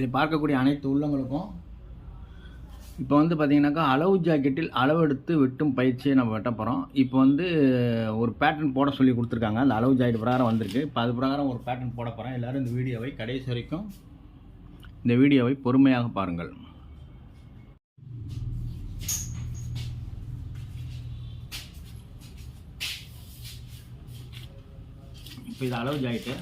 இதை பார்க்கக்கூடிய அனைத்து உள்ளங்களுக்கும் இப்போ வந்து பார்த்திங்கனாக்கா அளவு ஜாக்கெட்டில் அளவெடுத்து வெட்டும் பயிற்சியை நம்ம வெட்ட போகிறோம் இப்போ வந்து ஒரு பேட்டர்ன் போட சொல்லி கொடுத்துருக்காங்க. அந்த அளவு ஜாக்கெட் பிரகாரம் வந்திருக்கு. இப்போ அது பிரகாரம் ஒரு பேட்டர்ன் போட போகிறேன் எல்லோரும் இந்த வீடியோவை கடைசி வரைக்கும் இந்த வீடியோவை பொறுமையாக பாருங்கள். இப்போ இது அளவு ஜாக்கெட்டு.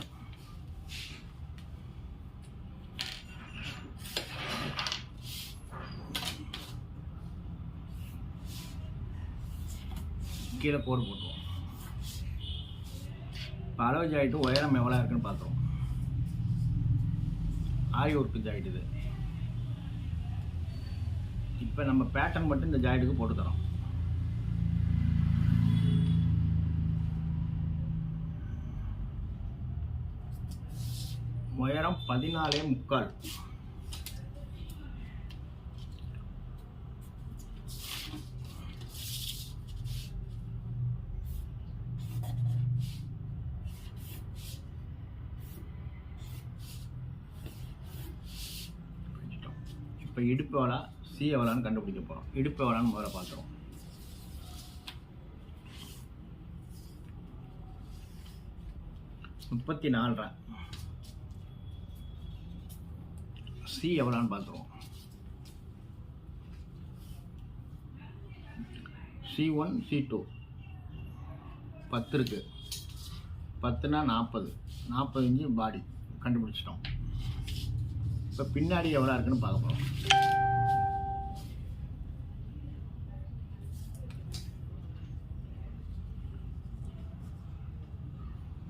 கீழே போர் போட்டுருவோம். இப்போ அளவு ஜாயிட்டு உயரம் எவ்வளோ இருக்குன்னு பார்த்துருவோம். ஆரி ஒர்க்கு ஜாயிட் இது. இப்போ நம்ம பேட்டர்ன் மட்டும் இந்த ஜாயிட்டுக்கு போட்டு தரோம். உயரம் பதினாலே முக்கால் இப்போ இடுப்பு எவ்வளோ சி எவ்வளோன்னு கண்டுபிடிக்க போகிறோம் இடுப்பு எவ்வளோன்னு முதல்ல பார்த்துருவோம். முப்பத்தி நாலரை சி எவ்வளோன்னு பார்த்துருவோம். சி ஒன் சி டூ பத்து இருக்குது பத்துனா நாற்பது நாற்பது இன்ச்சு பாடி கண்டுபிடிச்சிட்டோம். இப்போ பின்னாடி எவ்வளோ இருக்குன்னு பார்க்க போகிறோம்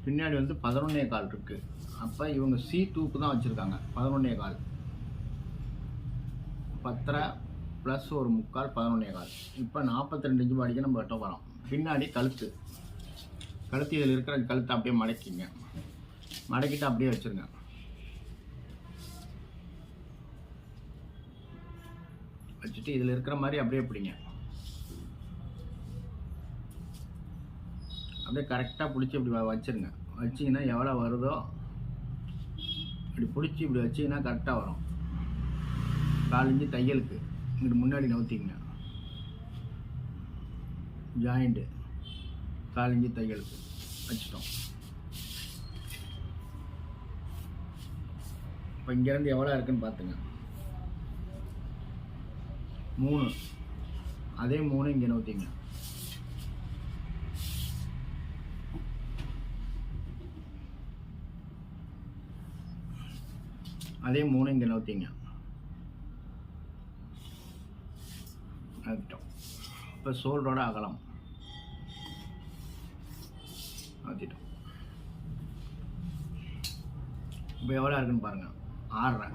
பின்னாடி வந்து பதினொன்னே கால் இருக்குது அப்போ இவங்க சி டூக்கு தான் வச்சுருக்காங்க. பதினொன்னே கால். பத்தரை ப்ளஸ் ஒரு முக்கால் பதினொன்னே கால். இப்போ நாற்பத்தி ரெண்டு இன்ச்சு பாடிக்கு நம்ம வெட்ட வரோம். பின்னாடி கழுத்து. கழுத்து இதில் இருக்கிற கழுத்தை அப்படியே மடக்கிங்க. மடக்கிட்டு அப்படியே வச்சுருங்க. வச்சுட்டு இதில் இருக்கிற மாதிரி அப்படியே பிடிங்க. அப்படியே கரெக்டாக பிடிச்சி இப்படி வ- வச்சிருங்க. வச்சிங்கன்னா எவ்வளோ வருதோ இப்படி பிடிச்சி இப்படி வச்சிங்கன்னா கரெக்டாக வரும். காலிஞ்சு தையலுக்கு. இங்கிட்டு முன்னாடி நவுத்திங்க ஜாயிண்ட்டு. காலிஞ்சு தையலுக்கு. வச்சிட்டோம். இப்போ இங்கேருந்து எவ்வளோ இருக்குன்னு பார்த்துங்க. மூணு. அதே மூணு இங்கே நவுத்திங்க. அதே மூணு இங்கே நோத்திங்க நோத்திட்டோம் இப்போ சோல்டோட அகலம். நோத்திட்டோம் இப்போ எவ்வளோ இருக்குன்னு பாருங்கள் ஆறரை.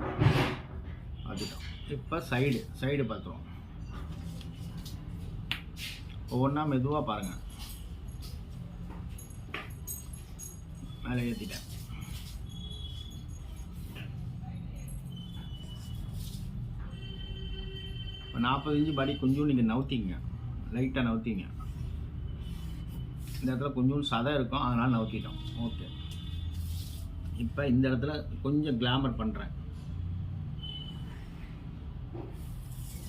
நோத்திட்டோம் இப்போ சைடு சைடு பார்த்துருவோம் ஒவ்வொன்றா மெதுவாக பாருங்கள் மேலே ஏற்றிட்டேன் நாற்பது இன்ச்சு பாடி கொஞ்சம் நீங்கள் நவுத்திங்க லைட்டாக நவுத்திங்க இந்த இடத்துல கொஞ்சம் சதை இருக்கும் அதனால் நவுத்திட்டோம். ஓகே இப்போ இந்த இடத்துல கொஞ்சம் கிளாமர் பண்ணுறேன்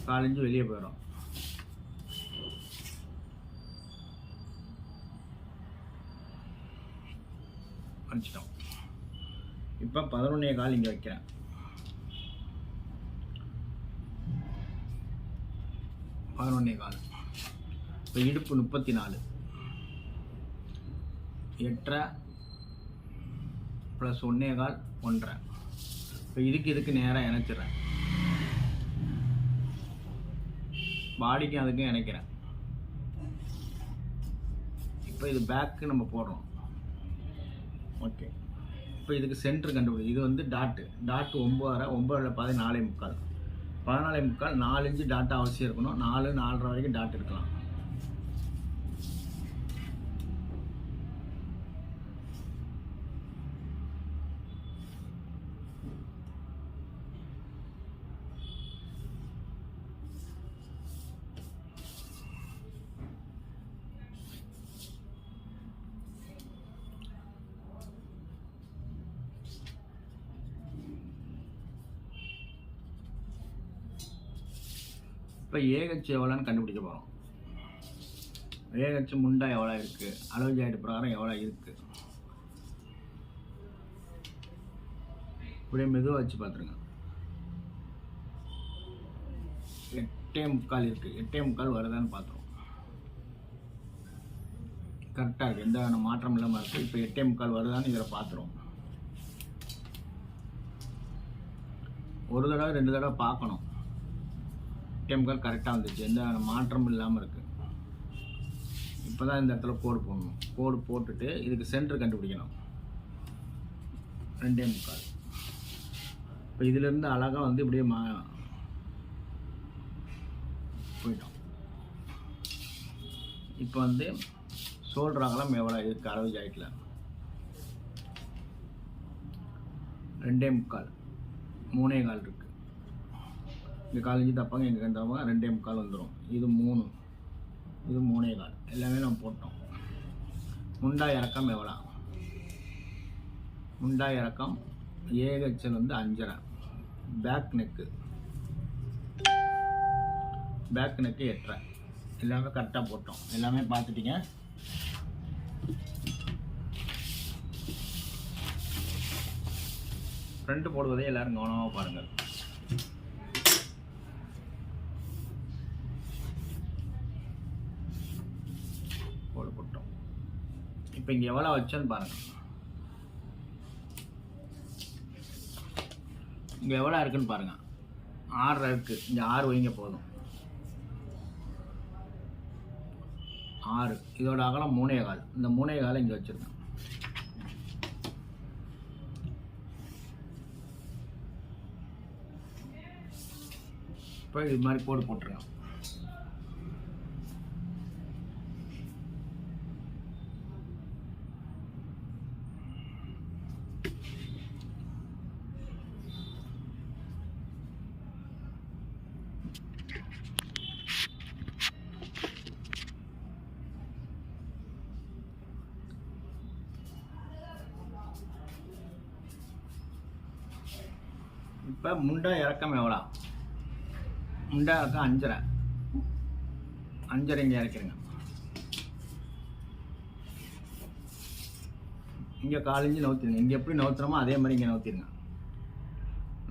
காலஞ்சு வெளியே போயிடும் வச்சிட்டோம் இப்போ பதினொன்னே கால் இங்கே வைக்கிறேன். பதினொன்னே கால். இப்போ இடுப்பு முப்பத்தி நாலு எட்டரை ப்ளஸ் ஒன்னே கால் ஒன்றரை. இப்போ இதுக்கு இதுக்கு நேராக இணைச்சிடுறேன். பாடிக்கும் அதுக்கும் இணைக்கிறேன். இப்போ இது பேக்கு நம்ம போடுறோம். ஓகே இப்போ இதுக்கு சென்டர் கண்டுபிடி. இது வந்து டாட்டு டாட்டு ஒம்பதரை ஒம்பதில் பாதி நாலே முக்கால். பதினாலே முக்கால் நாலு இன்ச்சு டாட்டா அவசியம் இருக்கணும். நாலு நாலரை வரைக்கும் டாட் இருக்கலாம் ஏஹெச் எவ்வளோன்னு கண்டுபிடிக்க போகிறோம் ஏஹெச் முண்டா எவ்வளோ இருக்குது அளவு பிரகாரம் எவ்வளோ இருக்குது இப்படியே மெதுவாக வச்சு பார்த்துருங்க. எட்டே முக்கால் இருக்குது எட்டே முக்கால் வருதான்னு பார்த்துருவோம். கரெக்டாக இருக்குது எந்த விதமான மாற்றம் இல்லாமல் இருக்குது இப்போ எட்டே முக்கால் வருதான்னு இதில் பார்த்துருவோம். ஒரு தடவை ரெண்டு தடவை பார்க்கணும். எட்டே கரெக்டாக வந்துச்சு. எந்த மாற்றமும் இல்லாமல் இருக்குது இப்போ தான் இந்த இடத்துல கோடு போடணும். கோடு போட்டுட்டு இதுக்கு சென்டர் கண்டுபிடிக்கணும். ரெண்டே முக்கால். இப்போ இதிலேருந்து அழகாக வந்து இப்படியே மா போயிட்டோம். இப்போ வந்து ஷோல்டர் எவ்வளோ இருக்குது அளவு ஜாயிட்டில் ரெண்டே முக்கால். மூணே கால் இருக்குது இந்த கால் இஞ்சி தப்பாங்க எங்கள் தப்பாங்க ரெண்டே முக்கால் வந்துடும் இது மூணு. இது மூணே கால். எல்லாமே நம்ம போட்டோம். முண்டா இறக்கம் எவ்வளோ முண்டா இறக்கம் ஏகச்சல் வந்து அஞ்சரை. பேக் நெக்கு பேக் நெக்கு எட்டரை. எல்லாமே கரெக்டாக போட்டோம். எல்லாமே பார்த்துட்டிங்க. ஃப்ரெண்டு போடுவதே எல்லாரும் கவனமாக பாருங்கள் போடு போட்டோம் இப்போ இங்கே எவ்வளோ வச்சோன்னு பாருங்கள் இங்கே எவ்வளோ இருக்குன்னு பாருங்கள் ஆறு இருக்குது இங்கே ஆறு வைங்க போதும். ஆறு. இதோட அகலம் மூணே கால். இந்த மூணே காலை இங்கே வச்சுருக்கேன் இப்போ இது மாதிரி கோடு போட்டுருக்கேன் இப்போ முண்டா இறக்கம் எவ்வளோ? முண்டா இறக்கம் அஞ்சரை. அஞ்சரை இங்கே இறக்கிருங்க. இங்கே காலஞ்சு நவுத்திருங்க. இங்கே எப்படி நவுத்துறோமோ அதே மாதிரி இங்கே நவுத்திருங்க.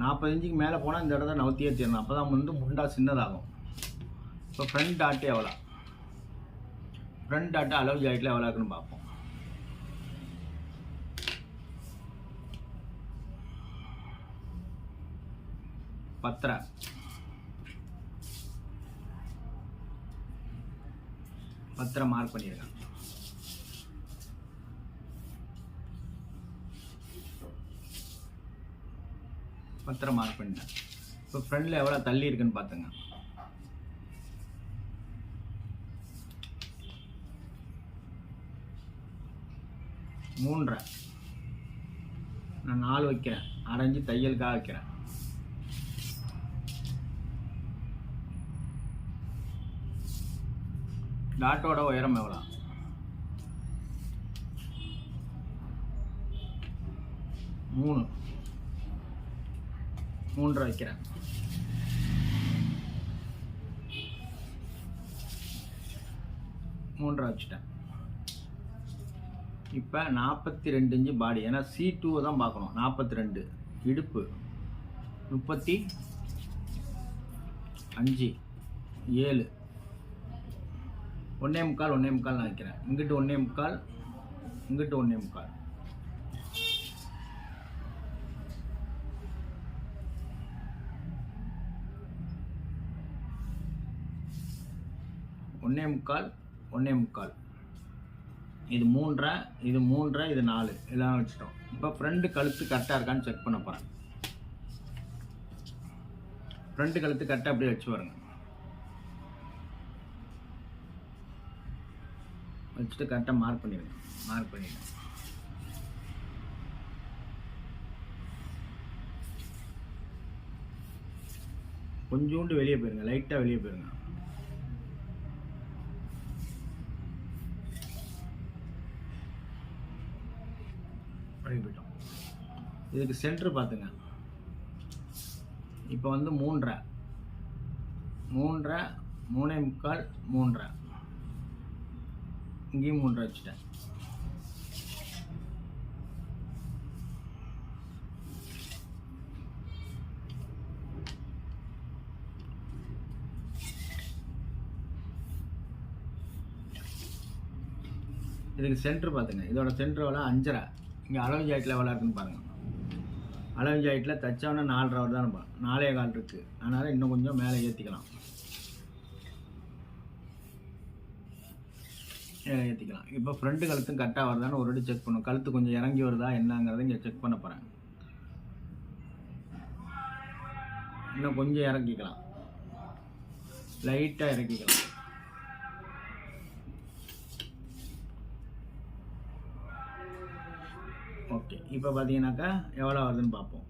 நாற்பது இன்ச்சுக்கு மேலே போனால் இந்த இடத்த நவுத்தியே தீரணும். அப்போ தான் வந்து முண்டா சின்னதாகும். இப்போ ஃப்ரண்ட் டாட்டு எவ்வளோ? ஃப்ரண்ட் டாட்டு அளவு ஜாயிட்டில் எவ்வளோ இருக்குன்னு பார்ப்போம். பத்திர பத்திரம் மார்க் பண்ணியிருக்காங்க பத்திரம் மார்க் பண்ணிட்டேன். இப்போ ஃப்ரெண்டில் எவ்வளோ தள்ளி இருக்குன்னு பார்த்துங்க மூன்றரை. நான் நாலு வைக்கிறேன். அரைஞ்சு தையலுக்காக வைக்கிறேன். டாட்டோட உயரம் எவ்வளோ? மூணு. மூன்றரை வைக்கிறேன். மூன்றரை வச்சுட்டேன். இப்போ நாற்பத்தி ரெண்டு இன்ச்சு பாடி ஏன்னா சி டூவை தான் பார்க்கணும். நாற்பத்தி ரெண்டு இடுப்பு. முப்பத்தி அஞ்சு. ஏழு. ஒன்றே முக்கால் ஒன்றே முக்கால் நான் வைக்கிறேன் இங்கிட்டு ஒன்றே முக்கால் இங்கிட்டு ஒன்றே முக்கால். ஒன்றே முக்கால் ஒன்றே முக்கால். இது மூன்றரை இது மூன்றரை இது நாலு. எல்லாம் வச்சுட்டோம். இப்போ ஃப்ரண்ட் கழுத்து கரெக்டாக இருக்கான்னு செக் பண்ண போகிறேன் ஃப்ரண்ட் கழுத்து கரெக்டாக அப்படியே வச்சு பாருங்கள் வச்சுட்டு கரெக்டாக மார்க் பண்ணிடுங்க. மார்க் பண்ணிடுங்க. கொஞ்சோண்டு வெளியே போயிருங்க. லைட்டாக வெளியே போயிருங்க. வெளியே போயிட்டோம். இதுக்கு சென்டர் பார்த்துங்க. இப்போ வந்து மூன்றரை. மூன்றரை மூணே முக்கால் மூன்றரை. இங்கேயும் மூன்றரை வச்சுட்டேன். இதுக்கு சென்டர் பார்த்துங்க. இதோட சென்டர் வேலை அஞ்சரை. இங்கே அளவு ஜாயிட்டில் எவ்வளோ இருக்குன்னு பாருங்கள் அளவு ஜாயிட்டில் தச்சவொன்னே நாலரை ரூபா தான் இருப்பான் நாலே கால் இருக்குது அதனால் இன்னும் கொஞ்சம் மேலே ஏற்றிக்கலாம் ஏற்றிக்கலாம் இப்போ ஃப்ரண்ட்டு கழுத்தும் கரெக்டாக வருதான்னு ஒரு வாட்டி செக் பண்ணும். கழுத்து கொஞ்சம் இறங்கி வருதா என்னங்கிறத இங்கே செக் பண்ண போகிறேன் இன்னும் கொஞ்சம் இறக்கிக்கலாம். லைட்டாக இறக்கிக்கலாம். ஓகே இப்போ பார்த்தீங்கன்னாக்கா எவ்வளோ வருதுன்னு பார்ப்போம்.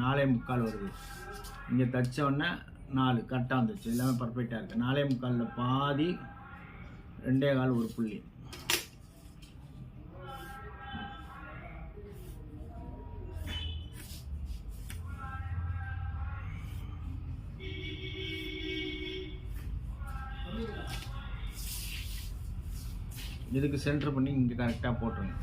நாலே முக்கால் வருது. இங்கே தச்ச நாலு. கரெக்டாக வந்துச்சு. எல்லாமே பர்ஃபெக்டாக இருக்குது நாலே முக்காலில் பாதி ரெண்டே கால் ஒரு புள்ளி. இதுக்கு சென்டர் பண்ணி இங்கே கரெக்டாக போட்டுருங்க.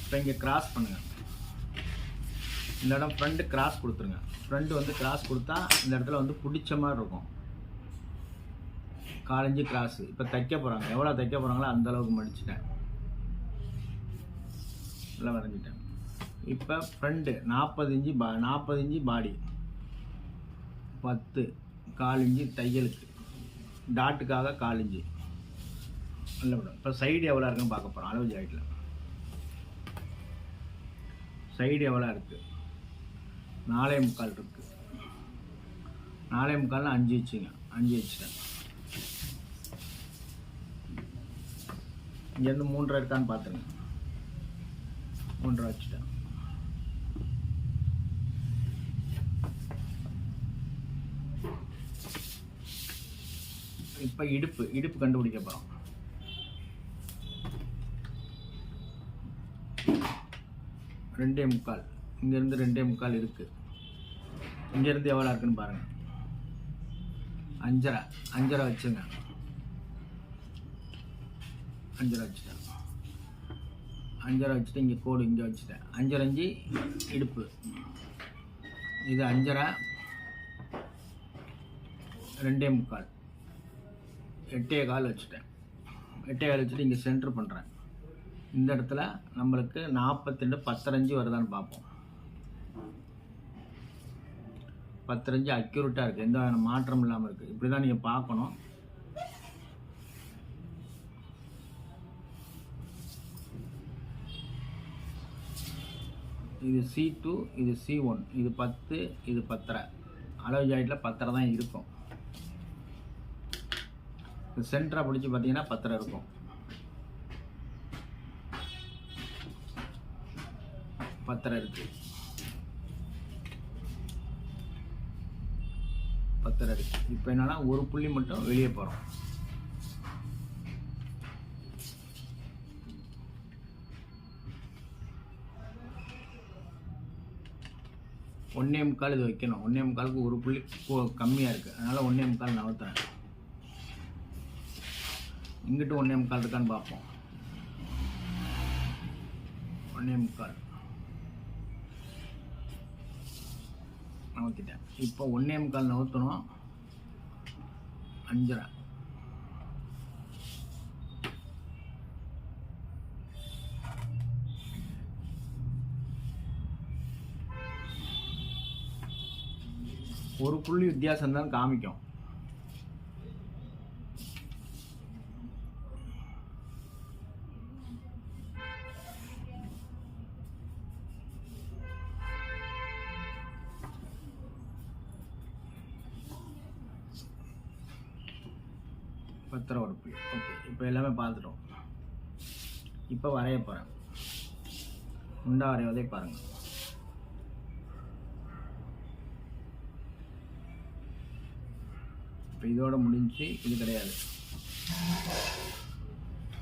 இப்போ இங்கே கிராஸ் பண்ணுங்கள் இந்த இடம் ஃப்ரண்ட்டு கிராஸ் கொடுத்துருங்க. ஃப்ரண்ட்டு வந்து கிராஸ் கொடுத்தா இந்த இடத்துல வந்து பிடிச்ச மாதிரி இருக்கும். காலஞ்சு கிராஸு இப்போ தைக்க போகிறாங்க எவ்வளோ தைக்க போகிறாங்களோ அந்த அளவுக்கு மடிச்சிட்டேன். நல்லா வரைஞ்சிட்டேன். இப்போ ஃப்ரண்ட்டு நாற்பது இன்ச்சு பா நாற்பது பாடி பத்து. கால் இன்ச்சு தையலுக்கு. டாட்டுக்காக கால் இன்ச்சு. நல்ல படம். இப்போ சைடு எவ்வளோ இருக்குன்னு பார்க்க போகிறோம் அளவு ஜாயிட்டில் சைடு எவ்வளோ இருக்குது நாலே முக்கால் இருக்குது நாலே முக்கால் அஞ்சு வச்சுங்க. அஞ்சு வச்சுட்டேன். இங்கேருந்து மூன்றரை இருக்கான்னு பார்த்துருங்க மூன்றரை வச்சுட்டேன். இப்போ இடுப்பு இடுப்பு கண்டுபிடிக்க போகிறோம் ரெண்டே முக்கால். இங்கேருந்து ரெண்டே முக்கால் இருக்குது இங்கேருந்து எவ்வளோ இருக்குன்னு பாருங்கள் அஞ்சரை. அஞ்சரை வச்சுங்க. அஞ்சரை வச்சுட்டேன். அஞ்சரை வச்சுட்டு இங்கே கோடு இங்கே வச்சுட்டேன். அஞ்சரை அஞ்சு இடுப்பு. இது அஞ்சரை. ரெண்டே முக்கால். எட்டே கால் வச்சுட்டேன். எட்டே கால் வச்சுட்டு இங்கே சென்டர் பண்ணுறேன் இந்த இடத்துல நம்மளுக்கு நாற்பத்தெண்டு பத்தரைஞ்சு வருதான்னு பார்ப்போம். பத்தஞ்சு அக்யூரேட்டாக இருக்குது எந்த வகையான மாற்றம் இல்லாமல் இருக்குது இப்படி தான் நீங்கள் பார்க்கணும். இது சி டூ இது சி ஒன் இது பத்து இது பத்தரை. அளவு ஜாயிட்டில் பத்தரை தான் இருக்கும். இது சென்டராக பிடிச்சி பார்த்தீங்கன்னா பத்தரை இருக்கும். பத்தரை இருக்குது பத்தரை இப்போ என்னன்னா ஒரு புள்ளி மட்டும் வெளியே போகிறோம் ஒன்றே முக்கால் இது வைக்கணும். ஒன்றே முக்காலுக்கு ஒரு புள்ளி கம்மியாக இருக்குது அதனால் ஒன்றே முக்கால் நகர்த்துறேன் இங்கிட்டு ஒன்றே முக்கால் இருக்கான்னு பார்ப்போம். ஒன்றே முக்கால். நவத்திட்டேன் இப்போ ஒன்றே முக்கால் நவுத்தணும் ஒரு புள்ளி வித்தியாசம் தான் காமிக்கும். பத்திர உடுப்பு ஓகே இப்போ எல்லாமே பார்த்துட்டோம். இப்போ வரைய போகிறேன் உண்டா வரைவதை பாருங்கள் இப்போ இதோட முடிஞ்சு இது கிடையாது.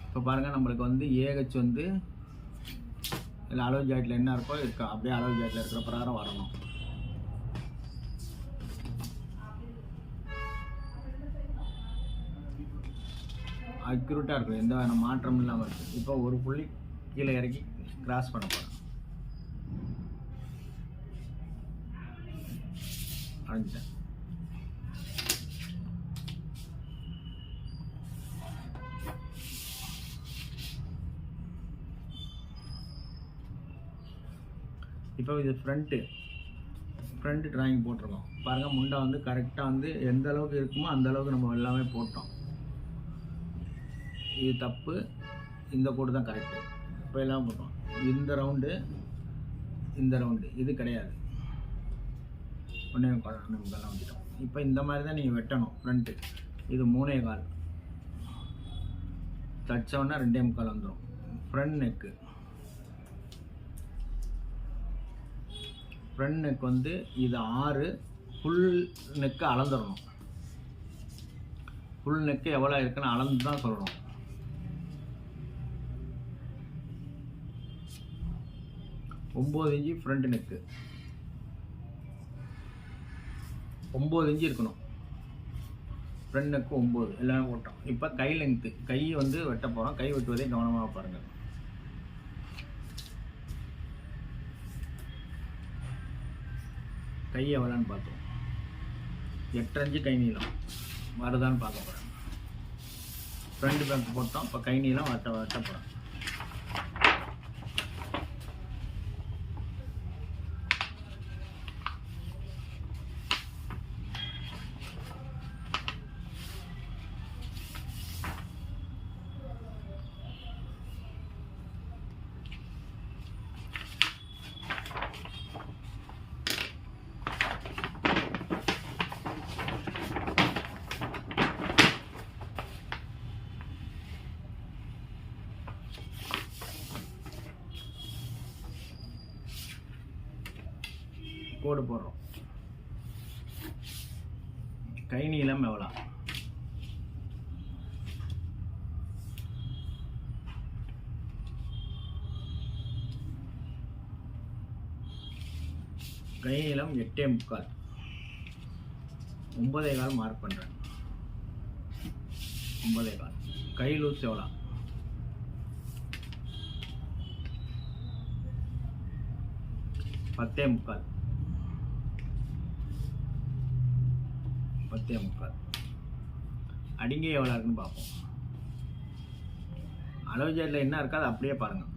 இப்போ பாருங்கள் நம்மளுக்கு வந்து ஏஹெச் வந்து இல்லை அளவு ஜாட்டில் என்ன இருக்கோ இருக்கா. அப்படியே அளவு ஜாட்டில் இருக்கிற பிரகாரம் வரணும். அக்யூரேட்டாக இருக்கும். எந்த வேறு மாற்றம் இல்லாமல் இருக்குது இப்போ ஒரு புள்ளி கீழே இறக்கி கிராஸ் பண்ண போகிறேன் அடைஞ்சிட்டேன். இப்போ இது ஃப்ரண்ட்டு ஃப்ரண்ட் டிராயிங் போட்டிருக்கோம். பாருங்கள் முண்டை வந்து கரெக்டாக வந்து எந்த அளவுக்கு இருக்குமோ அந்த அளவுக்கு நம்ம எல்லாமே போட்டோம். இது தப்பு இந்த கோடு தான் கரெக்டு இப்போ எல்லாம் போட்டோம் இந்த ரவுண்டு இந்த ரவுண்டு இது கிடையாது. ஒன்றே முக்கால் ரெண்டு முக்கால்லாம் இப்போ இந்த மாதிரி தான் நீங்கள் வெட்டணும் ஃப்ரண்ட்டு இது மூணே கால். தச்சோன்னா ரெண்டே முக்கால் வந்துடும் ஃப்ரண்ட் நெக்கு ஃப்ரண்ட் நெக் வந்து இது ஆறு ஃபுல் நெக்கு அளந்துடணும் ஃபுல் நெக்கு எவ்வளோ இருக்குன்னு அளந்து தான் சொல்லணும். ஒம்பது இன்ச்சு ஃப்ரண்ட் நெக்கு ஒம்பது இன்ச்சு இருக்கணும். ஃப்ரண்ட் நெக்கு ஒம்பது. எல்லாமே போட்டோம். இப்போ கை லென்த்து கை வந்து வெட்ட போகிறோம் கை வெட்டுவதே கவனமாக பாருங்கள். கை எவ்வளோன்னு பார்த்தோம் எட்டஞ்சு கை நீளம். வருதான்னு பார்க்க போகிறேன் ஃப்ரண்ட் பேங்க் போட்டோம். இப்போ கை நீளம் வெட்ட வெட்ட போகிறேன் கோடு போடுறோம். கை நீளம் எவ்வளோ? கை நீளம் எட்டே முக்கால். ஒன்பதே கால் மார்க் பண்ணுறேன் ஒன்பதே கால். கை லூஸ் எவ்வளோ? பத்தே முக்கால். பத்தே அடிங்க எவ்வளோ இருக்குன்னு பார்ப்போம். அளவு ஜேட்டில் என்ன இருக்கா அதை அப்படியே பாருங்கள்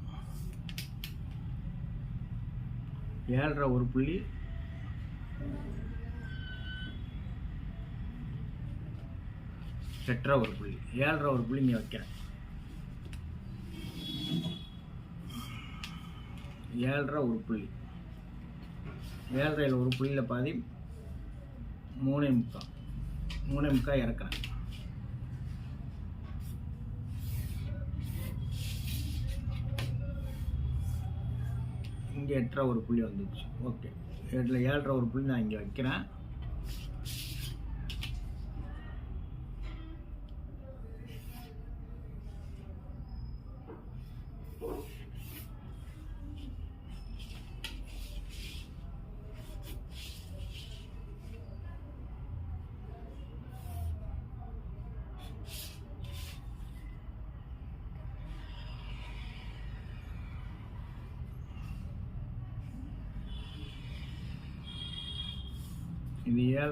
ஏழரை ஒரு புள்ளி. எட்டரை ஒரு புள்ளி. ஏழரை ஒரு புள்ளி இங்கே வைக்கிறேன். ஏழரை ஒரு புள்ளி. ஏழரையில் ஒரு புள்ளியில் பாதி மூணே முக்கால். மூணே முக்கால் இறக்குறேன். இங்கே எட்டரை ஒரு புள்ளி வந்துடுச்சு. ஓகே எட்டில் ஏழரை ஒரு புள்ளி நான் இங்கே வைக்கிறேன்.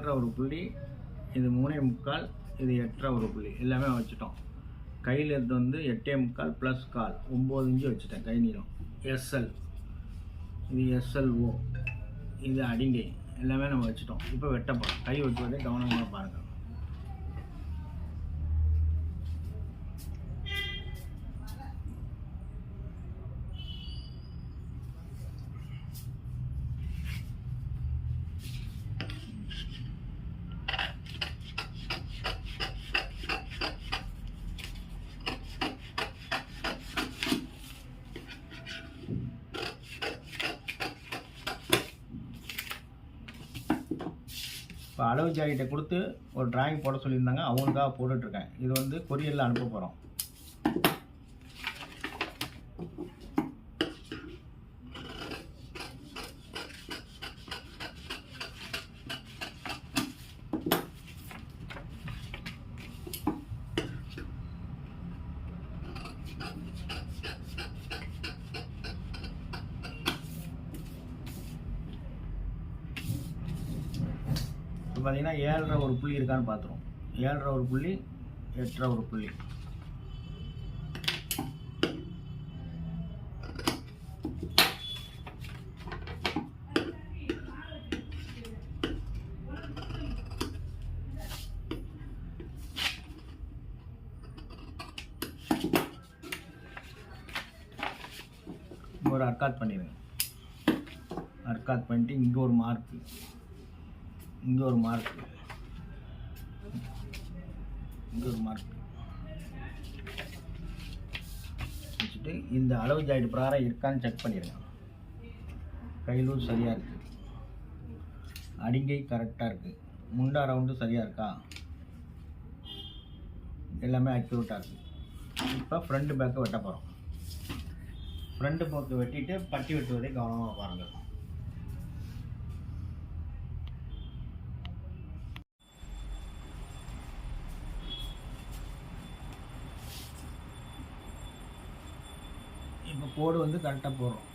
ஏழரை ஒரு புள்ளி இது மூணே முக்கால் இது எட்டரை ஒரு புள்ளி. எல்லாமே வச்சுட்டோம். கையில் எடுத்து வந்து எட்டே முக்கால் ப்ளஸ் கால். ஒம்பது இன்ச்சு வச்சுட்டேன் கை நீளம். எஸ்எல் இது எஸ்எல்ஓ இது அடிங்கை. எல்லாமே நம்ம வச்சுட்டோம். இப்போ வெட்டப்படும் கை வெட்டுவதை கவனமாக பாருங்கள் இப்போ கொடுத்து ஒரு டிராயிங் போட சொல்லியிருந்தாங்க. அவங்களுக்காக போட்டுட்ருக்கேன் இது வந்து கொரியரில் அனுப்ப போகிறோம் பார்த்தீங்கன்னா ஏழரை ஒரு புள்ளி இருக்கான்னு பார்த்துருவோம் ஏழரை ஒரு புள்ளி எட்டரை ஒரு புள்ளி. ஒரு அர்க்காத் பண்ணிடுங்க. அர்க்காத் பண்ணிட்டு இங்கே ஒரு மார்க்கு இங்கே ஒரு மார்க் இங்கே ஒரு மார்க் வச்சுட்டு இந்த அளவு ஜாயிட் பிரகாரம் இருக்கான்னு செக் பண்ணிடுங்க கையிலும் சரியாக இருக்குது அடிங்கை கரெக்டாக இருக்குது முண்டா ரவுண்டு சரியாக இருக்கா? எல்லாமே அக்யூரேட்டாக இருக்குது இப்போ ஃப்ரண்ட் பேக்கை வெட்ட போகிறோம் ஃப்ரண்ட் பேக்கு வெட்டிட்டு பட்டி வெட்டுவதை கவனமாக பாருங்கள் கோடு வந்து கரெக்டாக போடுறோம்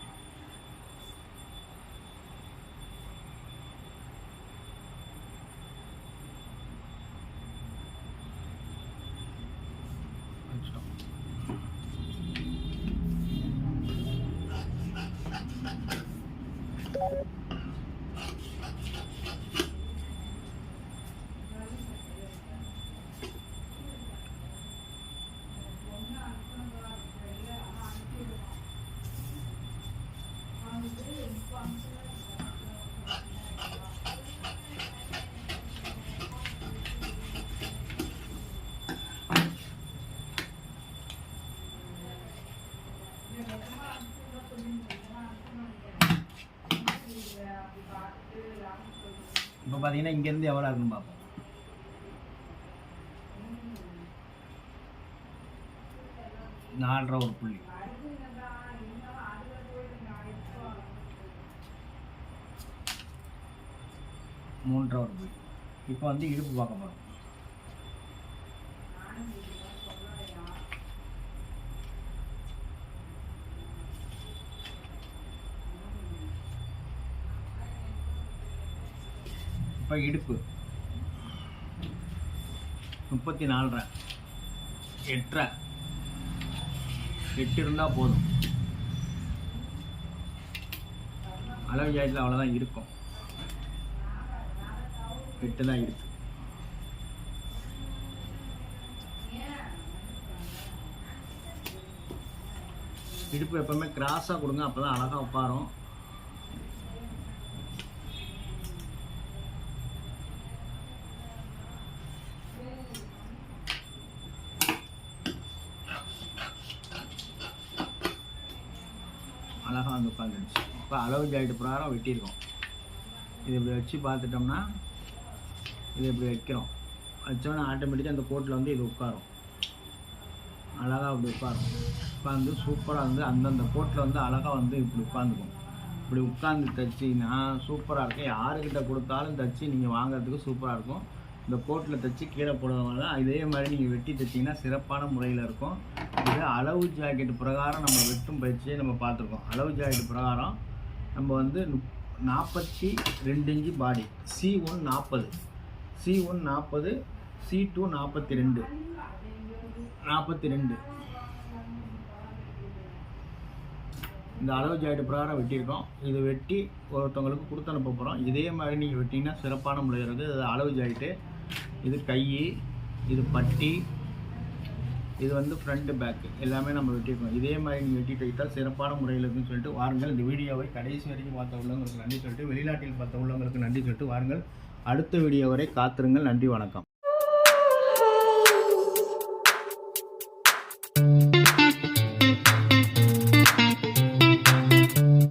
பார்த்தீங்கன்னா இங்கேருந்து எவ்வளோ இருக்குன்னு பார்ப்போம். நாலரை ஒரு புள்ளி. மூன்றரை ஒரு புள்ளி. இப்போ வந்து இடுப்பு பார்க்க போகிறோம் இப்போ இடுப்பு. முப்பத்தி நாலரை எட்டரை. எட்டு இருந்தால் போதும். அளவு ஜாயத்தில் அவ்வளோதான் இருக்கும். எட்டு தான் இருக்கு. இடுப்பு எப்பவுமே கிராஸாக கொடுங்க அப்போ தான் அழகாக உட்காரும் இப்போ அளவு ஜாயிட்டு பிரகாரம் வெட்டியிருக்கோம். இது இப்படி வச்சு பார்த்துட்டோம்னா இது இப்படி வைக்கிறோம். வச்சோன்னா ஆட்டோமேட்டிக்காக அந்த கோட்டில் வந்து இது உட்காரும். அழகாக அப்படி உட்காரும். உட்காந்து சூப்பராக வந்து அந்தந்த கோட்டில் வந்து அழகாக வந்து இப்படி உட்காந்துக்கும் இப்படி உட்காந்து தைச்சிங்கன்னா சூப்பராக இருக்கும். யாருக்கிட்ட கொடுத்தாலும் தைச்சி நீங்கள் வாங்குறதுக்கு சூப்பராக இருக்கும். இந்த கோட்டில் தைச்சி கீழே போடுறவங்க இதே மாதிரி நீங்கள் வெட்டி தைச்சிங்கன்னா சிறப்பான முறையில் இருக்கும். இது அளவு ஜாக்கெட் பிரகாரம் நம்ம வெட்டும் பயிற்சியை நம்ம பார்த்துருக்கோம். அளவு ஜாக்கெட் பிரகாரம் நம்ம வந்து நாற்பத்தி ரெண்டு இன்ச்சு பாடி சி ஒன் நாற்பது சி ஒன் நாற்பது சி டூ நாற்பத்தி ரெண்டு நாற்பத்தி ரெண்டு இந்த அளவு ஜாயிட்டு பிரகாரம் வெட்டியிருக்கோம். இது வெட்டி ஒருத்தவங்களுக்கு கொடுத்து அனுப்ப போகிறோம் இதே மாதிரி நீங்கள் வெட்டிங்கன்னா சிறப்பான முறையில் இருக்குது. இது அளவு ஜாயிட்டு இது கை இது பட்டி இது வந்து ஃப்ரண்ட் பேக் எல்லாமே நம்ம வெட்டியிருக்கோம் இதே மாதிரி நீங்கள் வெட்டி வைத்தால் சிறப்பான முறையில் இருக்குன்னு சொல்லிட்டு வாருங்கள். இந்த வீடியோவை கடைசி வரைக்கும் பார்த்த உள்ளவங்களுக்கு நன்றி சொல்லிட்டு வெளிநாட்டில் பார்த்த உள்ளவங்களுக்கு நன்றி சொல்லிட்டு வாருங்கள். அடுத்த வீடியோ வரை காத்திருங்கள். நன்றி வணக்கம்.